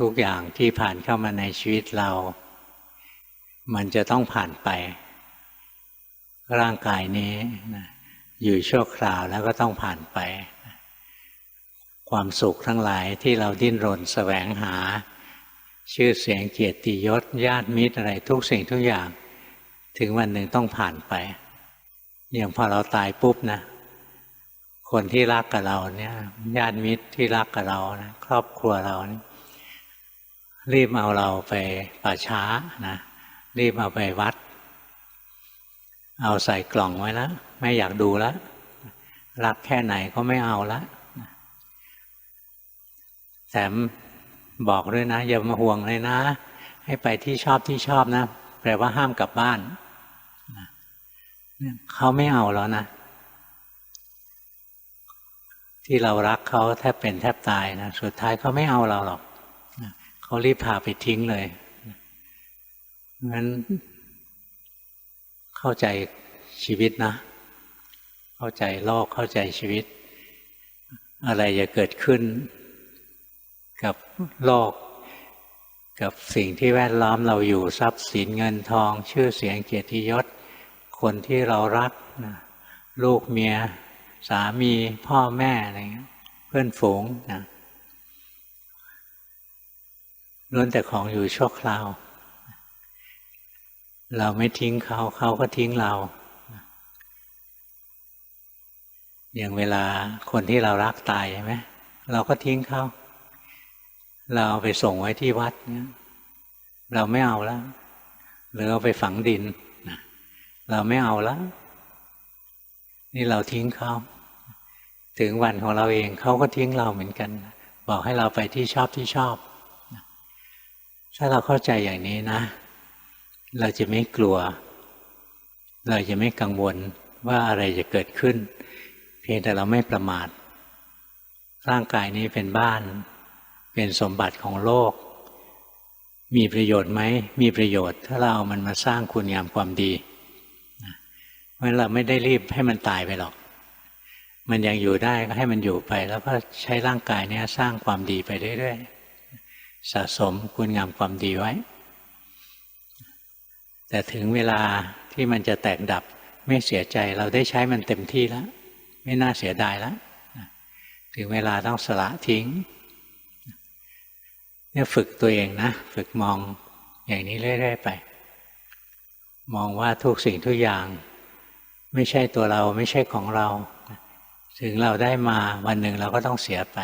ทุกอย่างที่ผ่านเข้ามาในชีวิตเรา มันจะต้องผ่านไป ร่างกายนี้นะอยู่ชั่วคราวแล้วก็ต้องผ่านไป ความสุขทั้งหลายที่เราดิ้นรนแสวงหา ชื่อเสียงเกียรติยศญาติมิตรอะไรทุกสิ่งทุกอย่าง ถึงวันหนึ่งต้องผ่านไป อย่างพอเราตายปุ๊บนะคนที่รักกับเราเนี่ยญาติมิตรที่รักกับเรานะครอบครัวเรานี่ รีบเอาเราไปป่าช้านะรีบเอาไปวัด เอาใส่กล่องไว้แล้ว ไม่อยากดูแล้วรักแค่ไหนก็ไม่เอาละแถมบอกด้วยนะ อย่ามาห่วงเลยนะ ให้ไปที่ชอบที่ชอบนะ แปลว่าห้ามกลับบ้านเขาไม่เอาแล้วนะ ที่เรารักเขาแทบเป็นแทบตายนะ สุดท้ายเขาไม่เอาเราหรอก เขารีบพาไปทิ้งเลยงั้น เข้าใจชีวิตนะ เข้าใจโลกเข้าใจชีวิต อะไรจะเกิดขึ้น กับโลก กับสิ่งที่แวดล้อมเราอยู่ทรัพย์สินเงินทอง ชื่อเสียงเกียรติยศ คนที่เรารักนะลูกเมีย สามีพ่อแม่อะไรเงี้ยเพื่อนฝูงนะ ล้วนแต่ของอยู่ชั่วคราว เราไม่ทิ้งเขาเขาก็ทิ้งเรา อย่างเวลาคนที่เรารักตายใช่ไหมเราก็ทิ้งเขาเราเอาไปส่งไว้ที่วัดเนี่ยเราไม่เอาแล้วหรือเอาไปฝังดินเราไม่เอาแล้วนี่เราทิ้งเขาถึงวันของเราเองเขาก็ทิ้งเราเหมือนกัน บอกให้เราไปที่ชอบที่ชอบ ถ้าเราเข้าใจอย่างนี้นะ เราจะไม่กลัว เราจะไม่กังวลว่าอะไรจะเกิดขึ้น เพียงแต่เราไม่ประมาท ร่างกายนี้เป็นบ้าน เป็นสมบัติของโลก มีประโยชน์ไหม มีประโยชน์ ถ้าเราเอามันมาสร้างคุณงามความดีเพราะเราไม่ได้รีบให้มันตายไปหรอก มันยังอยู่ได้ก็ให้มันอยู่ไป แล้วก็ใช้ร่างกายนี้สร้างความดีไปเรื่อยๆ สะสมคุณงามความดีไว้ แต่ถึงเวลาที่มันจะแตกดับไม่เสียใจเราได้ใช้มันเต็มที่แล้ว ไม่น่าเสียดายแล้ว ถึงเวลาต้องสละทิ้งเนี่ยฝึกตัวเองนะ ฝึกมองอย่างนี้เรื่อยๆไป มองว่าทุกสิ่งทุกอย่าง ไม่ใช่ตัวเราไม่ใช่ของเรา ถึงเราได้มาวันหนึ่งเราก็ต้องเสียไป